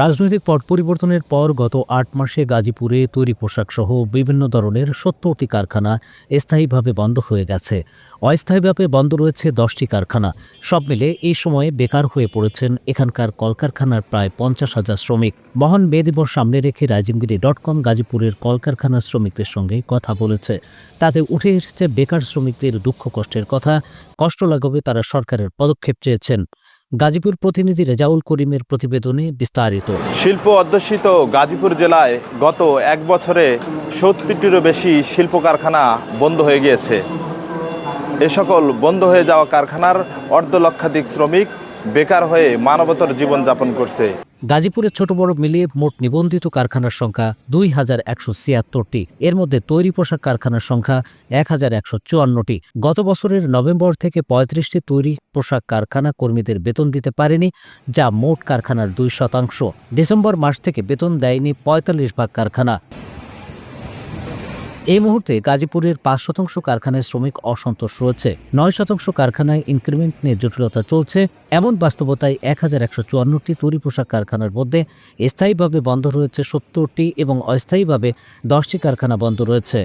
রাজনৈতিক পট পরিবর্তনের পর গত আট মাসে গাজীপুরে তৈরি পোশাক সহ বিভিন্ন ধরনের সত্তরটি কারখানা স্থায়ীভাবে বন্ধ হয়ে গেছে। অস্থায়ীভাবে বন্ধ রয়েছে দশটি কারখানা। সব মিলে এই সময়ে বেকার হয়ে পড়েছেন এখানকার কলকারখানার প্রায় পঞ্চাশ হাজার শ্রমিক। মহান মে দিবস সামনে রেখে রাজিমগিরি ডট কম গাজীপুরের কলকারখানার শ্রমিকদের সঙ্গে কথা বলেছে। তাতে উঠে এসেছে বেকার শ্রমিকদের দুঃখ কষ্টের কথা, কষ্ট লাগাবে তারা সরকারের পদক্ষেপ চেয়েছেন। গাজীপুর প্রতিনিধি রেজাউল করিমের প্রতিবেদনে বিস্তারিত। শিল্প অধ্যুষিত গাজীপুর জেলায় গত এক বছরে সত্তরটিরও বেশি শিল্প কারখানা বন্ধ হয়ে গিয়েছে। এ সকল বন্ধ হয়ে যাওয়া কারখানার অর্ধ লক্ষাধিক শ্রমিক বেকার হয়ে মানবতর জীবনযাপন করছে। গাজীপুরের ছোট বড় মিলিয়ে মোট নিবন্ধিত কারখানার সংখ্যা দুই হাজার একশো ছিয়াত্তরটি। এর মধ্যে তৈরি পোশাক কারখানার সংখ্যা এক হাজার একশো চুয়ান্নটি। গত বছরের নভেম্বর থেকে পঁয়ত্রিশটি তৈরি পোশাক কারখানা কর্মীদের বেতন দিতে পারেনি, যা মোট কারখানার দুই শতাংশ। ডিসেম্বর মাস থেকে বেতন দেয়নি পঁয়তাল্লিশ ভাগ কারখানা। এই মুহূর্তে গাজীপুরের পাঁচ শতাংশ কারখানায় শ্রমিক অসন্তোষ রয়েছে। নয় শতাংশ কারখানায় ইনক্রিমেন্ট নিয়ে জটিলতা চলছে। এমন বাস্তবতায় এক হাজার একশো চুয়ান্নটি তৈরি পোশাক কারখানার মধ্যে স্থায়ীভাবে বন্ধ রয়েছে সত্তরটি এবং অস্থায়ীভাবে দশটি কারখানা বন্ধ রয়েছে।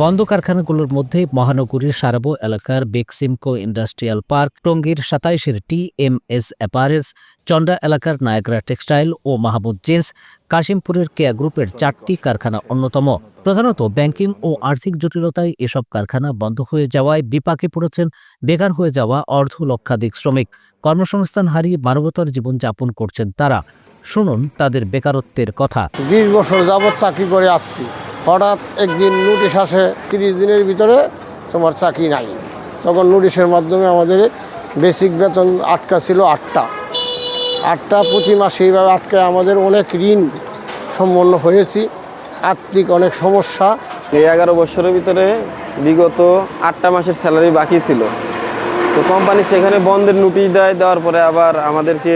বন্ধ কারখানাগুলোর মধ্যে মহানগরীর সারাবো এলাকার বেক্সিমকো ইন্ডাস্ট্রিয়াল পার্ক, টঙ্গীর সাতাইশের T M S apparels, Chandra এলাকার নায়গ্রা টেক্সটাইল ও মাহমুদ জিন্স, কাশিমপুরের কেয়া গ্রুপের চারটি কারখানা অন্যতম। প্রধানত ব্যাংকিং ও আর্থিক জটিলতায় এসব কারখানা বন্ধ হয়ে যাওয়ায় বিপাকে পড়েছেন বেকার হয়ে যাওয়া অর্ধ লক্ষাধিক শ্রমিক। কর্মসংস্থান হারিয়ে মানবতার জীবনযাপন করছেন তারা। শুনুন তাদের বেকারত্বের কথা। বিশ বছর যাবৎ চাকরি করে আসছি। হঠাৎ একদিন নোটিশ আসে, তিরিশ দিনের ভিতরে তোমার চাকরি নাই। তখন নোটিশের মাধ্যমে আমাদের বেসিক বেতন আটকা ছিল আটটা। আটটা প্রতি মাসে এইভাবে আটকে আমাদের অনেক ঋণ সম্পন্ন হয়েছি। আর্থিক অনেক সমস্যা। এই এগারো বছরের ভিতরে বিগত আটটা মাসের স্যালারি বাকি ছিল। তো কোম্পানি সেখানে বন্ধের নোটিশ দেয়, দেওয়ার পরে আবার আমাদেরকে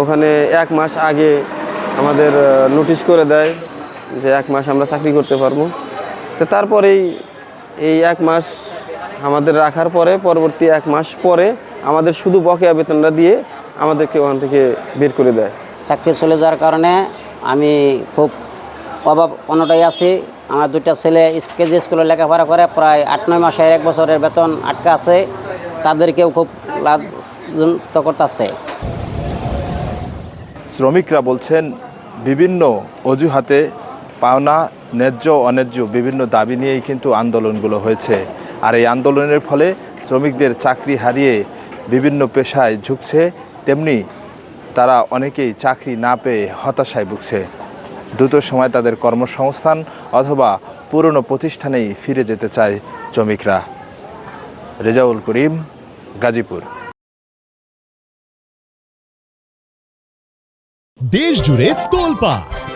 ওখানে এক মাস আগে আমাদের নোটিশ করে দেয়। যে এক মাস আমরা চাকরি করতে পারব। তো তারপরেই এই এক মাস আমাদের রাখার পরে পরবর্তী এক মাস পরে আমাদের শুধু বকেয়া বেতনটা দিয়ে আমাদেরকে ওখান থেকে বের করে দেয়। চাকরি চলে যাওয়ার কারণে আমি খুব অভাব অনটাই আছি। আমার দুইটা ছেলে কেজি স্কুলে লেখাপড়া করে প্রায় আট নয় মাসের এক বছরের বেতন আটকা আছে। তাদেরকেও খুব লাভজনিত করতেছে। শ্রমিকরা বলছেন বিভিন্ন অজুহাতে পাওনা, ন্যায্য অন্যায্য বিভিন্ন দাবি নিয়েই কিন্তু আন্দোলনগুলো হয়েছে। আর এই আন্দোলনের ফলে শ্রমিকদের চাকরি হারিয়ে বিভিন্ন পেশায় ঝুঁকছে, তেমনি তারা অনেকেই চাকরি না পেয়ে হতাশায় ভুগছে। দ্রুত সময় তাদের কর্মসংস্থান অথবা পুরনো প্রতিষ্ঠানেই ফিরে যেতে চায় শ্রমিকরা। রেজাউল করিম, গাজীপুর। দেশ জুড়ে তোলপা